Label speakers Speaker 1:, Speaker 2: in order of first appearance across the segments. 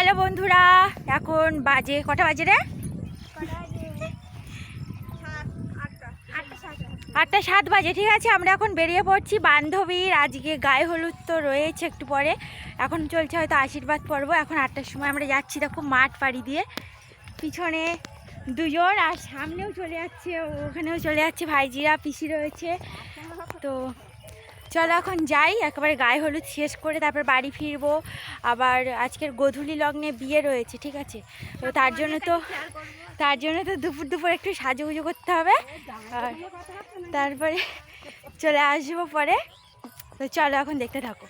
Speaker 1: Hello বন্ধুরা, এখন বাজে কটা বাজে রে? আটটা সাত বাজে, ঠিক আছে? আমরা এখন বেরিয়ে পড়ছি বান্ধবীর, আজকে গায়ে হলুদ তো রয়েছে একটু পরে। এখন চলছে হয়তো আশীর্বাদ পর্ব, এখন আটটার সময় আমরা যাচ্ছি দেখো মাঠ পাড়ি দিয়ে। পিছনে দুজন, আর সামনেও চলে যাচ্ছে, ওখানেও চলে যাচ্ছে ভাইজিরা, পিসি রয়েছে। তো চলো এখন যাই, একেবারে গায়ে হলুদ শেষ করে তারপর বাড়ি ফিরবো। আবার আজকের গধূলি লগ্নে বিয়ে রয়েছে, ঠিক আছে? তো তার জন্য তো, তার জন্য তো দুপুর দুপুর একটু সাজুগুজু করতে হবে। আর তারপরে চলে আসব পরে। তো চলো এখন দেখতে থাকো।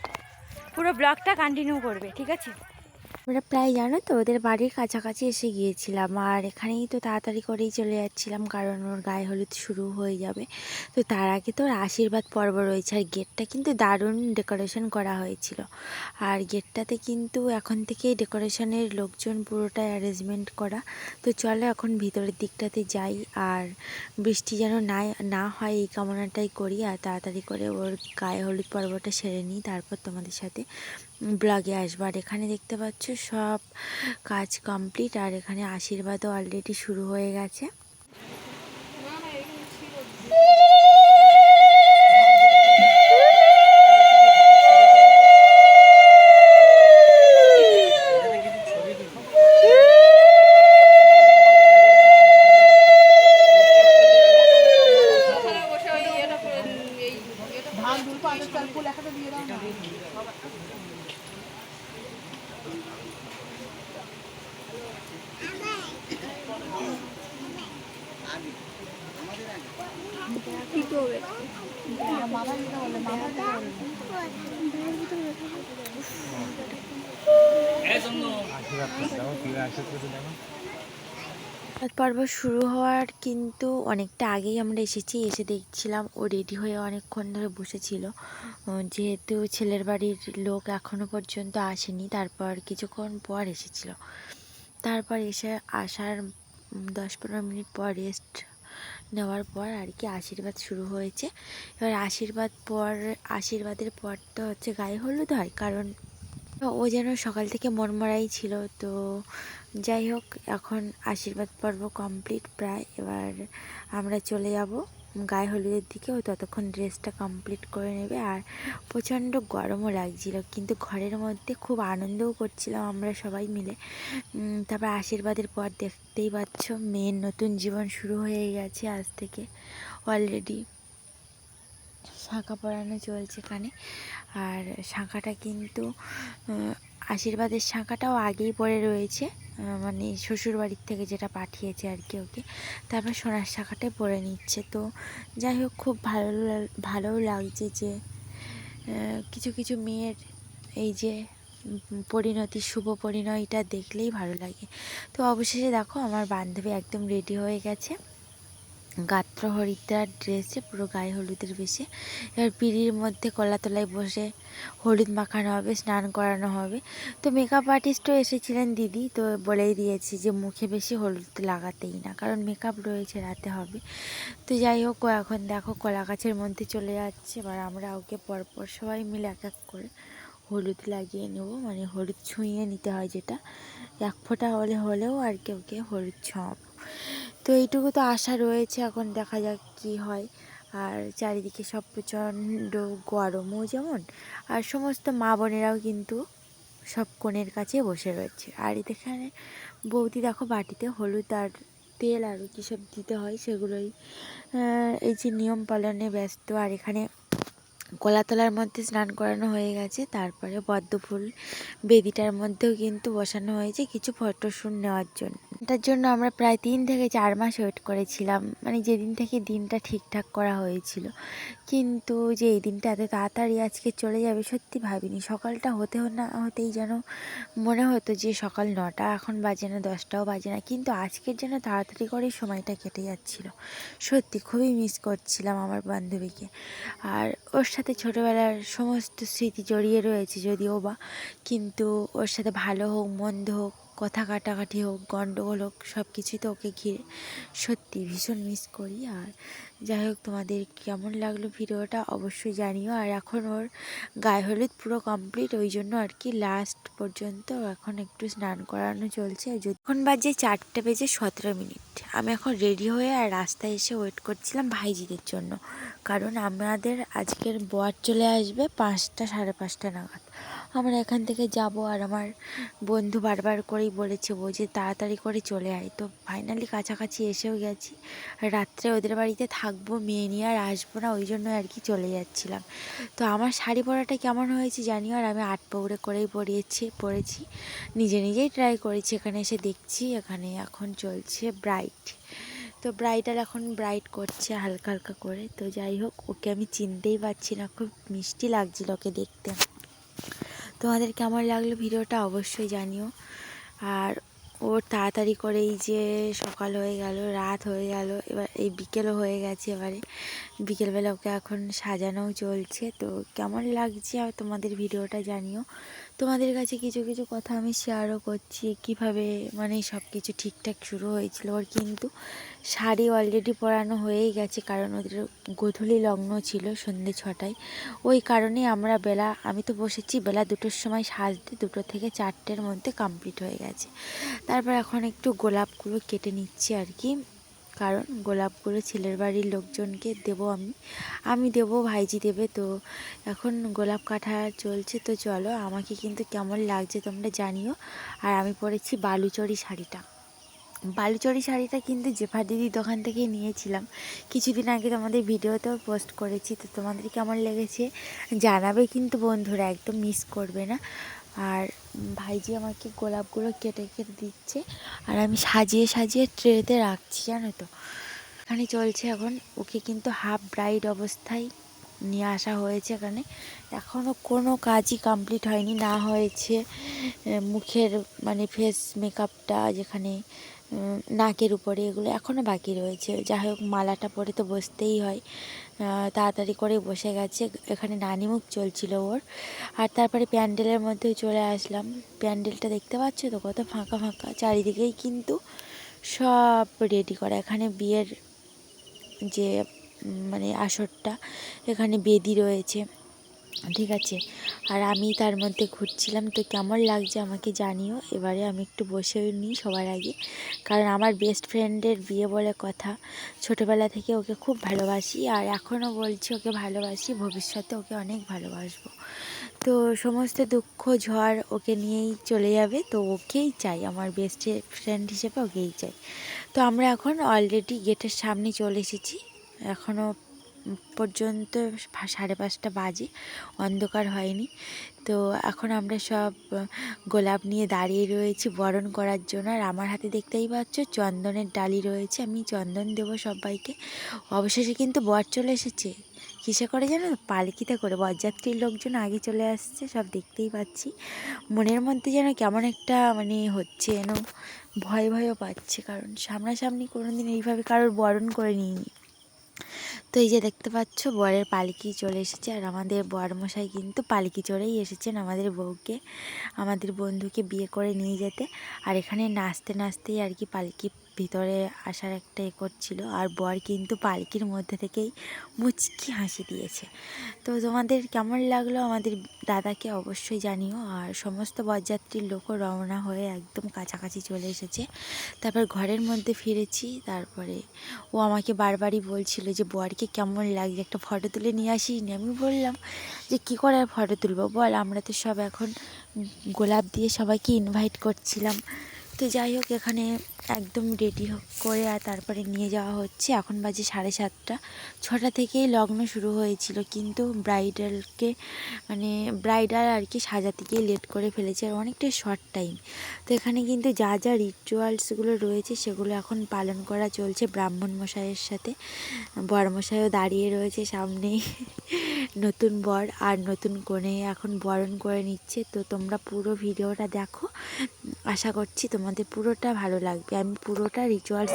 Speaker 1: পুরো ব্লগটা কন্টিনিউ করবে, ঠিক আছে? আমরা প্রায় জানো তো, ওদের বাড়ির কাছাকাছি এসে গিয়েছিলাম। আর এখানেই তো তাড়াতাড়ি করেই চলে যাচ্ছিলাম, কারণ ওর গায়ে হলুদ শুরু হয়ে যাবে। তো তার আগে তো ওর আশীর্বাদ পর্ব রয়েছে, আর গেটটা কিন্তু দারুণ ডেকোরেশন করা হয়েছিল। আর গেটটাতে কিন্তু এখন থেকেই ডেকোরেশনের লোকজন পুরোটাই অ্যারেঞ্জমেন্ট করা। তো চলো এখন ভিতরের দিকটাতে যাই, আর বৃষ্টি যেন না না হয় এই কামনাটাই করি, আর তাড়াতাড়ি করে ওর গায়ে হলুদ পর্বটা সেরে নিই, তারপর তোমাদের সাথে ব্লগে আসব আর এখানে দেখতে পাচ্ছ সব কাজ কমপ্লিট আর এখানে আশীর্বাদও অলরেডি শুরু হয়ে গেছে। রাত পর্ব শুরু হওয়ার কিন্তু অনেকটা আগেই আমরা এসেছি। এসে দেখছিলাম ও রেডি হয়ে অনেকক্ষণ ধরে বসেছিল। যেহেতু ছেলের বাড়ির লোক এখনও পর্যন্ত আসেনি, তারপর কিছুক্ষণ পর এসেছিল। তারপর এসে আসার দশ পনেরো মিনিট পর রেস্ট নেওয়ার পর আর কি আশীর্বাদ শুরু হয়েছে। এবার আশীর্বাদ পর, আশীর্বাদের পর তো হচ্ছে গায়ে হলুদ হয়, কারণ ও যেন সকাল থেকে মনমরাই ছিল। তো যাই হোক, এখন আশীর্বাদ পর্ব কমপ্লিট প্রায় এবার আমরা চলে যাব গায়ে হলুদের দিকে। ও ততক্ষণ ড্রেসটা কমপ্লিট করে নেবে। আর প্রচণ্ড গরমও লাগছিল, কিন্তু ঘরের মধ্যে খুব আনন্দও করছিলাম আমরা সবাই মিলে। তারপর আশীর্বাদের পর দেখতেই পাচ্ছ, মেয়ের নতুন জীবন শুরু হয়ে গেছে আজ থেকে। অলরেডি শাঁখা পরানো চলছে এখানে। আর শাঁখাটা কিন্তু আশীর্বাদের শাঁখাটাও আগেই পড়ে রয়েছে। মানে শ্বশুর বাড়ির থেকে যেটা পাঠিয়েছে আর কি ওকে তারপর সোনার শাখাটা পরে নিচ্ছে। তো যাই হোক, খুব ভালো ভালোও লাগছে যে কিছু কিছু মেয়ের এই যে পরিণতি, শুভ পরিণয়টা দেখলেই ভালো লাগে। তো অবশেষে দেখো, আমার বান্ধবী একদম রেডি হয়ে গেছে। গাত্র হরিদ্রার ড্রেসে, পুরো গায়ে হলুদের বেশে। এবার পিঁড়ির মধ্যে কলাতলায় বসে হলুদ মাখানো হবে, স্নান করানো হবে। তো মেকআপ আর্টিস্টও এসেছিলেন দিদি, তো বলেই দিয়েছি যে মুখে বেশি হলুদ লাগাতেই না, কারণ মেকআপ রয়েছে, রাতে হবে। তো যাই হোক, এখন দেখো কলা গাছের মধ্যে চলে যাচ্ছে, এবার আমরা ওকে পরপর সবাই মিলে এক এক করে হলুদ লাগিয়ে নেব মানে হলুদ ছুঁয়ে নিতে হয় যেটা। এক ফোঁটা হলে হলেও আর কি ওকে হলুদ ছোঁয়াবো। তো এইটুকু তো আশা রয়েছে, এখন দেখা যাক কি হয়। আর চারিদিকে সব প্রচণ্ড গরমও যেমন, আর সমস্ত মা বোনেরাও কিন্তু সব কোণের কাছে বসে রয়েছে। আর এখানে বৌদি দেখো বাটিতে হলুদ আর তেল আর কী সব দিতে হয়, সেগুলোই এই যে নিয়ম পালনে ব্যস্ত। আর এখানে কলাতলার মধ্যে স্নান করানো হয়ে গেছে, তারপরে পদ্ম ফুল বেদিটার মধ্যেও কিন্তু বসানো হয়েছে, কিছু ফটোশ্যুট নেওয়ার জন্য। এটার জন্য আমরা প্রায় তিন থেকে চার মাস ওয়েট করেছিলাম। মানে যেদিন থেকে দিনটা ঠিকঠাক করা হয়েছিল। কিন্তু যে এই দিনটা এত তাড়াতাড়ি আজকে চলে যাবে, সত্যি ভাবিনি। সকালটা হতে না হতেই যেন মনে হতো যে সকাল নটা, এখন বাজে না, দশটাও বাজে না। কিন্তু আজকের যেন তাড়াতাড়ি করেই সময়টা কেটে যাচ্ছিল। সত্যি খুবই মিস করছিলাম আমার বান্ধবীকে। আর ওর সাথে ছোটোবেলার সমস্ত স্মৃতি জড়িয়ে রয়েছে যদিও বা। কিন্তু ওর সাথে ভালো হোক, মন্দ হোক কথা কাটাকাটি হোক গণ্ডগোল হোক সব কিছুই তো ওকে ঘিরে। সত্যি, ভীষণ মিস করি। আর যাই হোক, তোমাদের কেমন লাগল ভিডিওটা অবশ্যই জানিও। আর এখন ওর গায়ে হলুদ পুরো কমপ্লিট ওই জন্য আর কি লাস্ট পর্যন্ত এখন একটু স্নান করানো চলছে। এখন বাজে চারটে বেজে সতেরো মিনিট। আমি এখন রেডি হয়ে আর রাস্তায় এসে ওয়েট করছিলাম ভাইজিদের জন্য। কারণ আমাদের আজকের বর চলে আসবে পাঁচটা সাড়ে পাঁচটা নাগাদ। আমরা এখান থেকে যাব আর আমার বন্ধু বারবার করেই বলেছে ও যে তাড়াতাড়ি করে চলে আয়। তো ফাইনালি কাছাকাছি এসেও গেছি। রাত্রে ওদের বাড়িতে থাকব, মেয়ে নিয়ে আর আসব না, ওই জন্য আর কি চলে যাচ্ছিলাম। তো আমার শাড়ি পরাটা কেমন হয়েছে জানিও? আর আমি আট পৌড়ে করেই পরিয়েছি, পরেছি। নিজে নিজেই ট্রাই করেছি, এখানে এসে দেখছি, এখানে এখন চলছে ব্রাইট তো ব্রাইডাল এখন ব্রাইট করছে হালকা হালকা করে। তো যাই হোক, ওকে আমি চিনতেই পারছি না, খুব মিষ্টি লাগছিল ওকে দেখতে। তোমাদের কেমন লাগল ভিডিওটা অবশ্যই জানিও। আর ওর তাড়াতাড়ি করেই যে সকাল হয়ে গেল, রাত হয়ে গেল, এবার এই বিকেলও হয়ে গেছে এবারে। বিকেলবেলা ওকে এখন সাজানোও চলছে, তো কেমন লাগছে আর তোমাদের ভিডিওটা জানিও। তোমাদের কাছে কিছু কিছু কথা আমি শেয়ারও করছি, কীভাবে মানে সব কিছু ঠিকঠাক শুরু হয়েছিল ওর কিন্তু। শাড়ি অলরেডি পরানো হয়েই গেছে, কারণ ওদের গোধূলি লগ্ন ছিল সন্ধ্যে ছটায়। ওই কারণে আমরা বেলা, আমি তো বসেছি, বেলা দুটোর সময় সাজতে, দুটো থেকে চারটের মধ্যে কমপ্লিট হয়ে গেছে। তারপর এখন একটু গোলাপগুলো কেটে নিচ্ছি আর কি, কারণ গোলাপগুলো ছেলের বাড়ির লোকজনকে দেবো আমি। আমি দেবো, ভাইজি দেবে, তো এখন গোলাপ কাটা চলছে, তো চলো, আমাকে কিন্তু কেমন লাগছে তোমরা জানিও। আর আমি পরেছি বালুচরি শাড়িটা। বালুচরি শাড়িটা কিন্তু জেফা দিদির দোকান থেকে নিয়েছিলাম। কিছুদিন আগে তোমাদের ভিডিওতেও পোস্ট করেছি, তো তোমাদের কেমন লেগেছে জানাবে কিন্তু বন্ধুরা, একদম মিস করবে না। আর ভাইজি আমাকে গোলাপগুলো কেটে কেটে দিচ্ছে, আর আমি সাজিয়ে সাজিয়ে ট্রেতে রাখছি, জানো তো। এখানে চলছে এখন, ওকে কিন্তু হাফ ব্রাইড অবস্থায় নিয়ে আসা হয়েছে এখানে। এখনও কোনো কাজই কমপ্লিট হয়নি, না হয়েছে মুখের মানে ফেস মেকআপটা যেখানে নাকের উপরে এগুলো এখনও বাকি রয়েছে। যাই হোক, মালাটা পরে তো বসতেই হয়। তাড়াতাড়ি করে বসে গেছে। এখানে নানিমুখ চলছিল ওর। আর তারপরে প্যান্ডেলের মধ্যেও চলে আসলাম। প্যান্ডেলটা দেখতে পাচ্ছ তো? কত ফাঁকা ফাঁকা। চারিদিকেই কিন্তু সব রেডি করা। এখানে বিয়ের যে মানে আসরটা, এখানে বেদি রয়েছে, ঠিক আছে? আর আমি তার মধ্যে ঘুরছিলাম, তো কেমন লাগছে আমাকে জানিও? এবারে আমি একটু বসেও নিই সবার আগে, কারণ আমার বেস্ট ফ্রেন্ডের বিয়ে বলে কথা। ছোটোবেলা থেকে ওকে খুব ভালোবাসি, আর এখনও বলছি ওকে ভালোবাসি, ভবিষ্যতে ওকে অনেক ভালোবাসবো। তো সমস্ত দুঃখ, ঝড় ওকে নিয়েই চলে যাবে, তো ওকেই চাই, আমার বেস্ট ফ্রেন্ড হিসেবে ওকেই চাই। তো আমরা এখন অলরেডি গেটের সামনে চলে এসেছি এখনও পর্যন্ত সাড়ে পাঁচটা বাজে, অন্ধকার হয়নি। তো এখন আমরা সব, গোলাপ নিয়ে দাঁড়িয়ে রয়েছি বরণ করার জন্য। আর আমার হাতে দেখতেই পাচ্ছ চন্দনের ডালি রয়েছে, আমি চন্দন দেবো সবাইকে। অবশেষে কিন্তু বর চলে এসেছে। কিসে করে জানো পালকিতে করে। বরযাত্রীর লোকজন আগে চলে আসছে, সব দেখতেই পাচ্ছি। মনের মধ্যে যেন কেমন একটা মানে হচ্ছে যেন, ভয় ভয়ও পাচ্ছে। কারণ সামনাসামনি কোনো দিন এইভাবে কারোর বরণ করে নিইনি। তো এই যে দেখতে পাচ্ছ, বরের পালকি চলে এসেছে আর আমাদের বরমশাই কিন্তু পালকি চড়েই এসেছেন আমাদের বউকে, আমাদের বন্ধুকে বিয়ে করে নিয়ে যেতে। আর এখানে নাচতে, নাচতেই আর কি পালকি ভিতরে আসার একটা এ করছিল আর বর কিন্তু পালকির মধ্যে থেকেই মুচকি হাসি দিয়েছে। তো তোমাদের কেমন লাগল আমাদের দাদাকে অবশ্যই জানিও। আর সমস্ত বরযাত্রীর লোকও রওনা হয়ে একদম কাছাকাছি চলে এসেছে। তারপর ঘরের মধ্যে ফিরেছি, তারপরে ও আমাকে বারবারই বলছিল যে, বরকে কেমন লাগছে? একটা ফটো তুলে নিয়ে আসিনি আমি বললাম, যে কী করে আর ফটো তুলবো? বল, আমরা তো সব এখন গোলাপ দিয়ে সবাইকে ইনভাইট করছিলাম। তো যাই হোক, এখানে একদম রেডি করে আর তারপরে নিয়ে যাওয়া হচ্ছে। এখন বাজে সাড়ে সাতটা। ছটা থেকেই লগ্ন শুরু হয়েছিল, কিন্তু ব্রাইডালকে মানে ব্রাইডাল আর কি সাজাতে গিয়ে লেট করে ফেলেছে আর অনেকটাই শর্ট টাইম তো এখানে কিন্তু যা যা রিচুয়ালসগুলো রয়েছে সেগুলো এখন পালন করা চলছে ব্রাহ্মণ মশাইয়ের সাথে। বর মশাইও দাঁড়িয়ে রয়েছে সামনেই নতুন বর আর নতুন কনে এখন বরণ করে নিচ্ছে। তো তোমরা পুরো ভিডিওটা দেখো। আশা করছি তোমাদের পুরোটা ভালো লাগবে। আমি পুরোটা রিচুয়ালস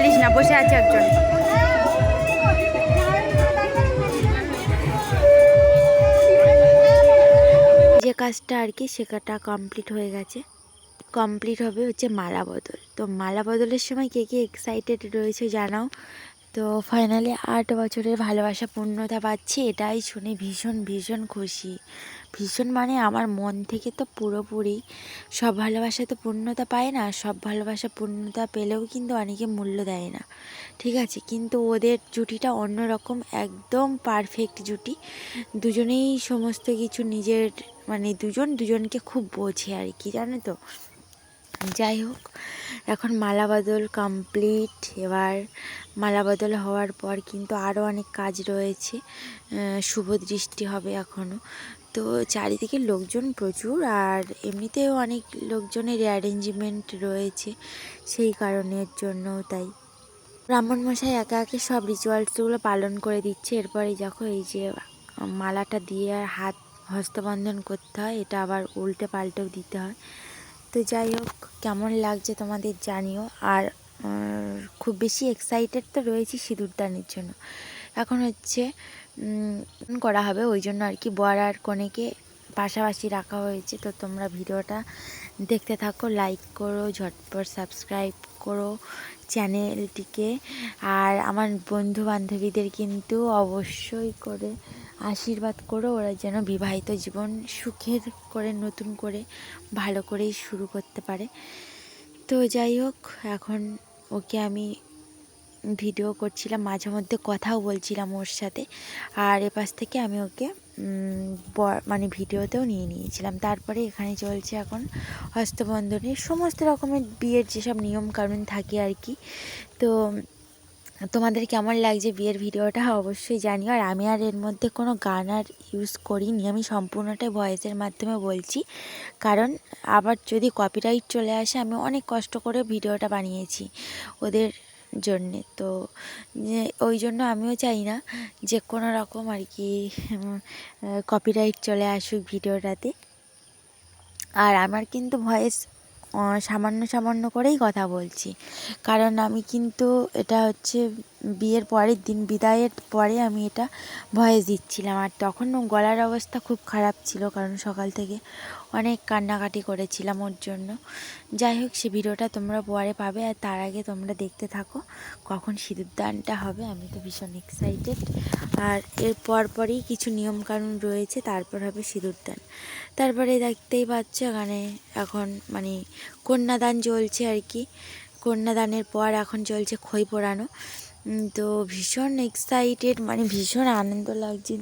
Speaker 2: ঠেলিস না, বসে আছে একজন।
Speaker 1: যে কাজটা আর কি সেটা কমপ্লিট হয়ে গেছে। কমপ্লিট হবে হচ্ছে মালা বদল। তো মালা বদলের সময় কে কে এক্সাইটেড রয়েছে জানাও। তো ফাইনালি আট বছরের ভালোবাসা পূর্ণতা পাচ্ছি, এটাই শুনে ভীষণ ভীষণ খুশি। ভীষণ মানে আমার মন থেকে তো পুরোপুরি সব ভালোবাসা তো পূর্ণতা পায় না, সব ভালোবাসা পূর্ণতা পেলেও কিন্তু অনেকে মূল্য দেয় না, ঠিক আছে? কিন্তু ওদের জুটিটা অন্যরকম, একদম পারফেক্ট জুটি। দুজনেই সমস্ত কিছু নিজের মানে দুজন দুজনকে খুব বোঝে আর কি, জানো তো? যাই হোক, এখন মালা বদল কমপ্লিট এবার মালা বদল হওয়ার পর কিন্তু আরও অনেক কাজ রয়েছে শুভ দৃষ্টি হবে এখনও তো চারিদিকে লোকজন প্রচুর আর এমনিতেও অনেক লোকজনের অ্যারেঞ্জমেন্ট রয়েছে সেই কারণের জন্য তাই। ব্রাহ্মণ মশাই একে একে সব রিচুয়ালসগুলো পালন করে দিচ্ছে। এরপরে দেখো এই যে মালাটা দিয়ে আর হাত হস্তবন্ধন করতে হয়। এটা আবার উল্টে পাল্টেও দিতে হয়। তো যাই হোক, কেমন লাগছে তোমাদের জানিও। আর খুব বেশি এক্সাইটেড তো রয়েছি সিঁদুরদানের জন্য। এখন হচ্ছে করা হবে। ওই জন্য আর কি বর আর কনেকে পাশাপাশি রাখা হয়েছে। তো তোমরা ভিডিওটা দেখতে থাকো লাইক করো, ঝটপট সাবস্ক্রাইব করো চ্যানেলটিকে আর আমার বন্ধু বান্ধবীদের কিন্তু অবশ্যই করে আশীর্বাদ করো। ওরা যেন বিবাহিত জীবন সুখের করে, নতুন করে, ভালো করেই শুরু করতে পারে। তো যাই হোক, এখন ওকে আমি ভিডিও করছিলাম, মাঝে মধ্যে কথাও বলছিলাম ওর সাথে। আর এপাশ থেকে আমি ওকে মানে ভিডিওতেও নিয়ে নিয়েছিলাম। তারপরে এখানে চলছে এখন হস্তবন্ধনের সমস্ত রকমের বিয়ের যেসব নিয়ম কানুন থাকে আর কি। তো, তোমাদের কেমন লাগছে বিয়ের ভিডিওটা অবশ্যই জানিও। আর আমি আর এর মধ্যে কোনো গান আর ইউজ করিনি। আমি সম্পূর্ণটাই ভয়েসের মাধ্যমে বলছি। কারণ আবার যদি কপিরাইট চলে আসে, আমি অনেক কষ্ট করে ভিডিওটা বানিয়েছি। ওদের জন্যে। তো ওই জন্য আমিও চাই না যে কোনো রকম আর কি কপিরাইট চলে আসুক ভিডিওটাতে। আর আমার কিন্তু ভয়েস সামান্য সামান্য করেই কথা বলছি। কারণ আমি কিন্তু এটা হচ্ছে বিয়ের পরের দিন, বিদায়ের পরে আমি এটা ভয়েস দিচ্ছিলাম। আর তখন গলার অবস্থা খুব খারাপ ছিল কারণ সকাল থেকে অনেক কান্নাকাটি করেছিলাম ওর জন্য। যাই হোক, সে ভিডিওটা তোমরা পরে পাবে আর তার আগে তোমরা দেখতে থাকো কখন সিঁদুরদানটা হবে। আমি তো ভীষণ এক্সাইটেড আর এর পরপরই কিছু নিয়মকানুন রয়েছে, তারপর হবে সিঁদুরদান। তারপরে দেখতেই পাচ্ছ এখানে এখন মানে কন্যাদান চলছে আর কি। কন্যাদানের পর এখন চলছে খই পোড়ানো। তো ভীষণ এক্সাইটেড মানে ভীষণ আনন্দ লাগছে।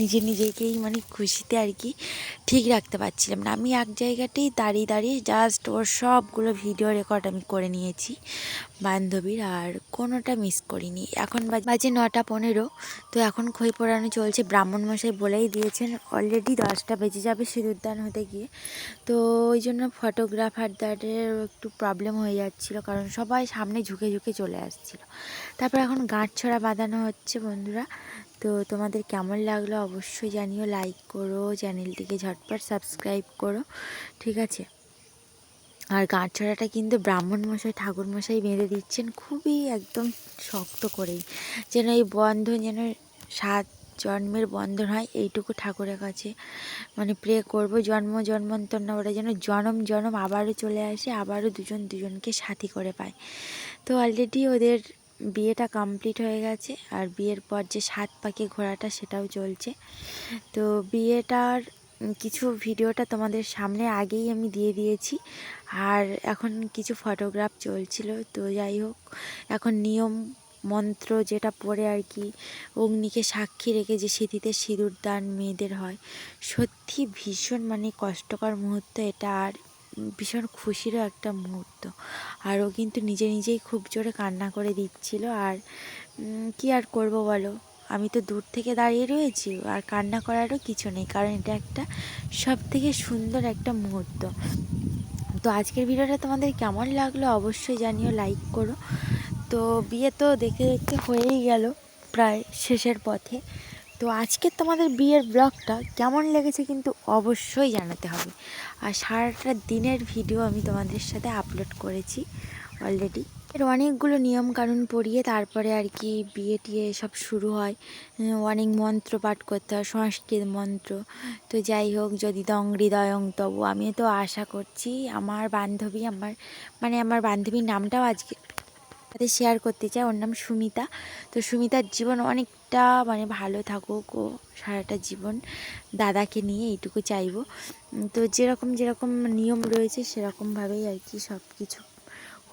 Speaker 1: নিজে নিজেকেই মানে খুশিতে আর কি ঠিক রাখতে পারছিলাম না। আমি এক জায়গাতেই দাঁড়িয়ে দাঁড়িয়ে জাস্ট ওর সবগুলো ভিডিও রেকর্ড আমি করে নিয়েছি বান্ধবীর, আর কোনোটা মিস করিনি। এখন বাজে নটা পনেরো, তো এখন খই পোড়ানো চলছে। ব্রাহ্মণ মশাই বলেই দিয়েছেন অলরেডি দশটা বেজে যাবে সিঁদুরদান হতে গিয়ে। তো ওই জন্য ফটোগ্রাফারদারের একটু প্রবলেম হয়ে যাচ্ছিল, কারণ সবাই সামনে ঝুঁকে ঝুঁকে চলে আসছিল। তারপর এখন গাঁট ছড়া বাঁধানো হচ্ছে বন্ধুরা। তো তোমাদের কেমন লাগল অবশ্যই জানিও লাইক করো চ্যানেলটিকে ঝটপট সাবস্ক্রাইব করো, ঠিক আছে? আর গাঁট ছড়াটা কিন্তু ব্রাহ্মণ মশাই, ঠাকুর মশাই বেঁধে দিচ্ছেন খুবই একদম শক্ত করেই। যেন এই বন্ধন, যেন সাত জন্মের বন্ধন হয়, এইটুকু ঠাকুরের কাছে। মানে প্রে করব, জন্ম, জন্মান্তর না, ওরা যেন জনম জনম আবারও চলে আসে, আবারও দুজন দুজনকে সাথী করে পায়। তো অলরেডি ওদের বিয়েটা কমপ্লিট হয়ে গেছে আর বিয়ের পর যে সাত পাখি ঘোরাটা সেটাও চলছে। তো বিয়েটার কিছু ভিডিওটা তোমাদের সামনে আগেই আমি দিয়ে দিয়েছি। আর এখন কিছু ফটোগ্রাফ চলছিল, তো যাই হোক, এখন নিয়ম মন্ত্র যেটা পড়ে আর কি, অগ্নিকে সাক্ষী রেখে যে স্মৃতিতে সিঁদুর দান মেয়েদের হয়। সত্যি ভীষণ মানে কষ্টকর মুহূর্ত এটা, আর ভীষণ খুশিরও একটা মুহূর্ত। আর ও কিন্তু নিজে নিজেই খুব জোরে কান্না করে দিচ্ছিল আর কি আর করব বলো? আমি তো দূর থেকে দাঁড়িয়ে রয়েছি, আর কান্না করারও কিছু নেই, কারণ এটা একটা সব থেকে সুন্দর একটা মুহূর্ত। তো আজকের ভিডিওটা তোমাদের কেমন লাগল অবশ্যই জানিও লাইক করো। তো বিয়ে তো দেখতে দেখতে হয়েই গেল প্রায় শেষের পথে। তো আজকে তোমাদের বিয়ের ব্লগটা কেমন লেগেছে কিন্তু অবশ্যই জানাতে হবে। আর সারাটা দিনের ভিডিও আমি তোমাদের সাথে আপলোড করেছি অলরেডি এর অনেকগুলো নিয়ম কানুন পড়িয়ে তারপরে আর কি বিয়ে টিয়ে সব শুরু হয়। অনেক মন্ত্র পাঠ করতে হয়, সংস্কৃত মন্ত্র। তো যাই হোক, যদি দং হৃদয়ং তবু আমি তো আশা করছি আমার বান্ধবী, আমার মানে আমার বান্ধবীর নামটাও আজকে সাথে শেয়ার করতে চাই। ওর নাম সুমিতা। তো সুমিতার জীবন অনেকটা মানে ভালো থাকুক ও সারাটা জীবন। দাদাকে নিয়ে এইটুকু চাইব। তো যেরকম যেরকম নিয়ম রয়েছে সেরকমভাবেই আর কি সব কিছু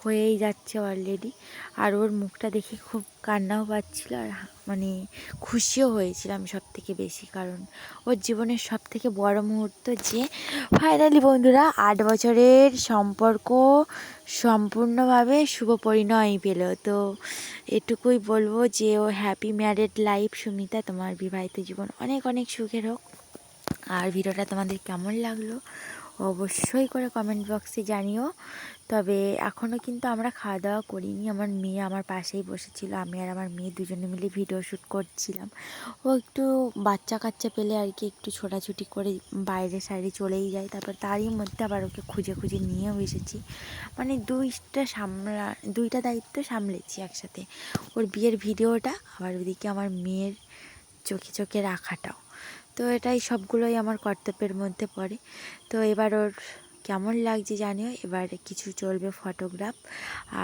Speaker 1: হয়েই যাচ্ছে অলরেডি আর ওর মুখটা দেখে খুব কান্নাও পাচ্ছিল আর মানে খুশিও হয়েছিলাম সব থেকে বেশি। কারণ ওর জীবনের সব থেকে বড় মুহূর্ত যে ফাইনালি বন্ধুরা আট বছরের সম্পর্ক সম্পূর্ণভাবে শুভ পরিণয় পেল। তো এটুকুই বলব যে, ও হ্যাপি ম্যারেড লাইফ সুমিতা তোমার বিবাহিত জীবন অনেক অনেক সুখের হোক। আর ভিডিওটা তোমাদের কেমন লাগল অবশ্যই করে কমেন্ট বক্সে জানিও। তবে এখনও কিন্তু আমরা খাওয়া দাওয়া করিনি। আমার মেয়ে আমার পাশেই বসেছিল। আমি আর আমার মেয়ে দুজনে মিলে ভিডিও শ্যুট করছিলাম। ও একটু বাচ্চা কাচ্চা পেলে আর কি একটু ছোটাছুটি করে বাইরে সাইডে চলেই যায়। তারপর তারই মধ্যে আবার ওকে খুঁজে খুঁজে নিয়েও এসেছি। মানে দুইটা সামলা, দুইটা দায়িত্ব সামলেছি একসাথে। ওর বিয়ের ভিডিওটা আবার ওদিকে আমার মেয়ের চোখে চোখে রাখাটাও। তো এটাই সবগুলোই আমার কর্তব্যের মধ্যে পড়ে। তো এবার ওর কেমন লাগছে জানিও? এবার কিছু চলবে ফটোগ্রাফ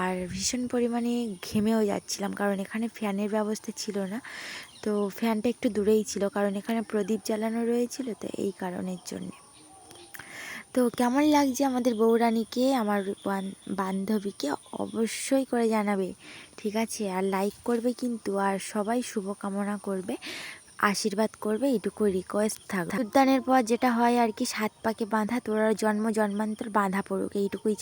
Speaker 1: আর ভীষণ পরিমাণে ঘেমেও যাচ্ছিলাম, কারণ এখানে ফ্যানের ব্যবস্থা ছিল না। তো ফ্যানটা একটু দূরেই ছিল, কারণ এখানে প্রদীপ জ্বালানো রয়েছিল তো এই কারণের জন্যে। তো কেমন লাগছে আমাদের বৌরানীকে আমার বান্ধবীকে অবশ্যই করে জানাবে, ঠিক আছে? আর লাইক করবে কিন্তু, আর সবাই শুভকামনা করবে। আশীর্বাদ করবে এইটুকু রিকোয়েস্ট থাকবে। উদ্যানের পর যেটা হয় আর কি, সাত পাকে বাঁধা, তোরা জন্ম, জন্মান্তর বাঁধা পড়ুক, এইটুকুই